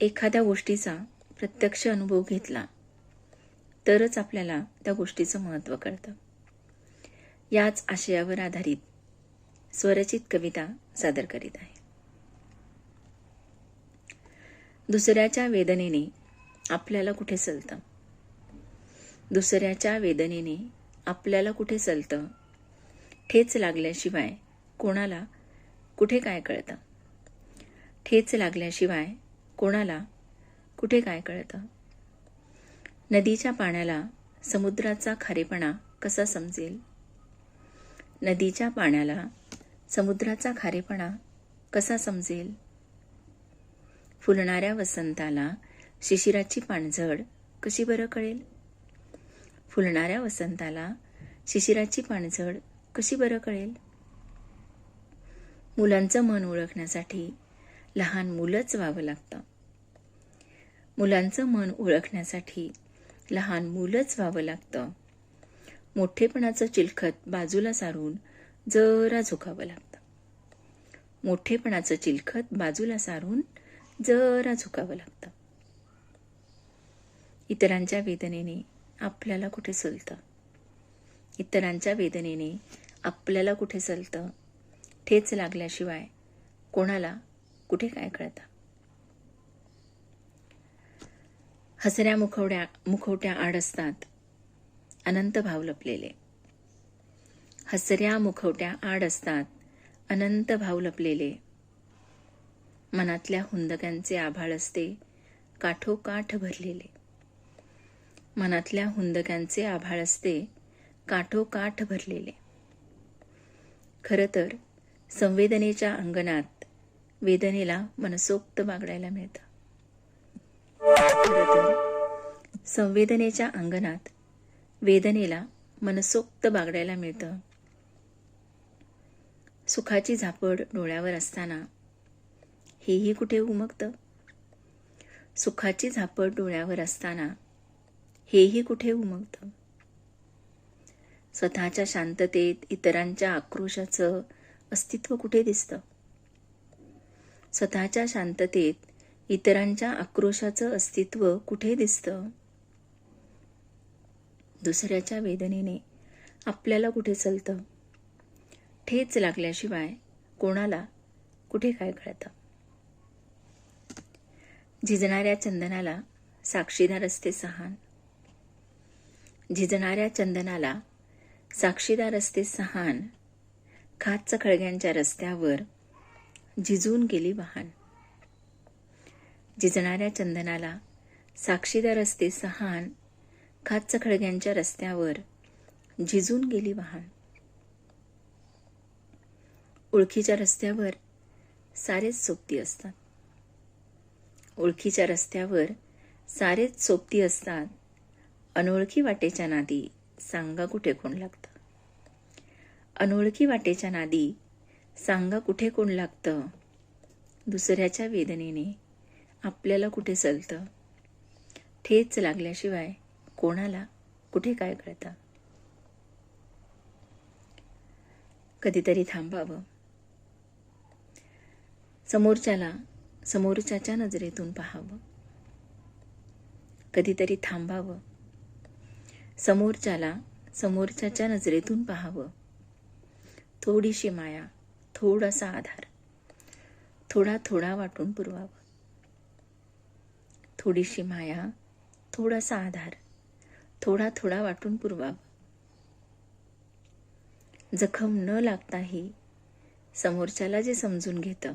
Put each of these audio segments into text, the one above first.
एखाद्या गोष्टीचा प्रत्यक्ष अनुभव घेतला तरच आपल्याला त्या गोष्टीचं महत्त्व कळतं. याच आशयावर आधारित स्वरचित कविता सादर करीत आहे. दुसऱ्याच्या वेदनेने आपल्याला कुठे चलतं दुसऱ्याच्या वेदनेने आपल्याला कुठे चलतं ठेच लागल्याशिवाय कोणाला कुठे काय कळतं? ठेच लागल्याशिवाय कोणाला? कुठे काय कळतं? नदीच्या पाण्याला समुद्राचा खारेपणा कसा समजेल? नदीच्या पाण्याला समुद्राचा खारेपणा कसा समजेल? फुलणाऱ्या वसंताला शिशिराची पाणझड कशी बरं कळेल? फुलणाऱ्या वसंताला शिशिराची पाणझड कशी बरं कळेल? मुलांचं मन ओळखण्यासाठी लहान मुलंच व्हावं लागतं. मुलांचं मन ओळखण्यासाठी लहान मुलंच व्हावं लागतं. मोठेपणाचं चिलखत बाजूला सारून जरा झुकावं लागतं. मोठेपणाचं चिलखत बाजूला सारून जरा झुकावं लागतं. इतरांच्या वेदनेने आपल्याला कुठे सलतं? इतरांच्या वेदनेने आपल्याला कुठे सलतं? ठेच लागल्याशिवाय कोणाला कुठे काय कळतं? हसऱ्या मुखवड्या मुखवट्या आड असतात. अनंत भाव लपलेले. हसऱ्या मुखवट्या आड असतात. अनंत भाव लपलेले. मनातल्या हुंदक्यांचे आभाळ असते. काठोकाठ भरलेले. मनातल्या हुंदक्यांचे आभाळ असते. काठोकाठ भरलेले. खरं तर संवेदनेच्या अंगणात वेदनेला मनसोक्त बागडायला मिळतं. संवेदनेच्या अंगणात वेदनेला मनसोक्त बागडायला मिळतं. सुखाची झापड डोळ्यावर असताना हेही कुठे उमगतं? सुखाची झापड डोळ्यावर असताना हेही कुठे उमगतं? स्वतःच्या शांततेत इतरांच्या आक्रोशाचं अस्तित्व कुठे दिसतं? स्वतःच्या शांततेत इतरांच्या आक्रोशाचं अस्तित्व कुठे दिसतं? दुसऱ्याच्या वेदनेने आपल्याला कुठे चलतं? ठेच लागल्याशिवाय कोणाला कुठे काय कळतं? झिजणाऱ्या चंदनाला साक्षीदार असते सहान. झिजणाऱ्या चंदनाला साक्षीदार असते सहान. खाच खळग्यांच्या रस्त्यावर झिजून गेली वाहन. झिजणाऱ्या चंदनाला साक्षीदार असते सहान खातचखळग्यांच्या रस्त्यावर झिजून गेली वाहन. ओळखीच्या रस्त्यावर सारेच सोबती असतात. ओळखीच्या रस्त्यावर सारेच सोबती असतात. अनोळखी वाटेच्या नादी सांगा कुठे कोण लागतं? अनोळखी वाटेच्या नादी सांगा कुठे कोण लागतं? दुसऱ्याच्या वेदनेने आपल्याला कुठे चलतं ठेच लागल्याशिवाय कोणाला कुठे काय कळतं? कधीतरी थांबावं. समोरच्याला समोरच्याच्या नजरेतून पाहावं. कधीतरी थांबावं. समोरच्याला समोरच्याच्या नजरेतून पाहावं. थोडीशी माया थोडासा आधार. थोडा थोडा वाटून पुरवावं. थोडीशी माया थोडासा आधार. थोडा थोडा वाटून पुरवावं. जखम न लागताही समोरच्याला जे समजून घेतं.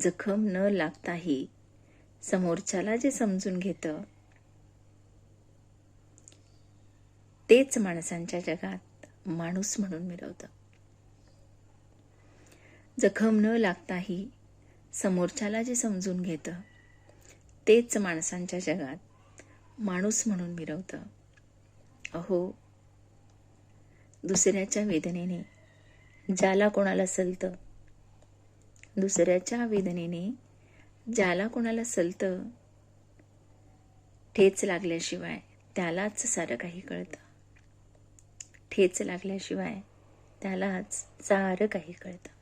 जखम न लागताही समोरच्याला जे समजून घेतं. तेच माणसांच्या जगात माणूस म्हणून मिळवतं जखम न लागताही समोरच्याला जे समजून घेतं तेच माणसांच्या जगात माणूस म्हणून मिरवतं. अहो दुसऱ्याच्या वेदनेने ज्याला कोणाला सलतं दुसऱ्याच्या वेदनेने ज्याला कोणाला सलतं ठेच लागल्याशिवाय त्यालाच सारं काही कळतं. ठेच लागल्याशिवाय त्यालाच सारं काही कळतं.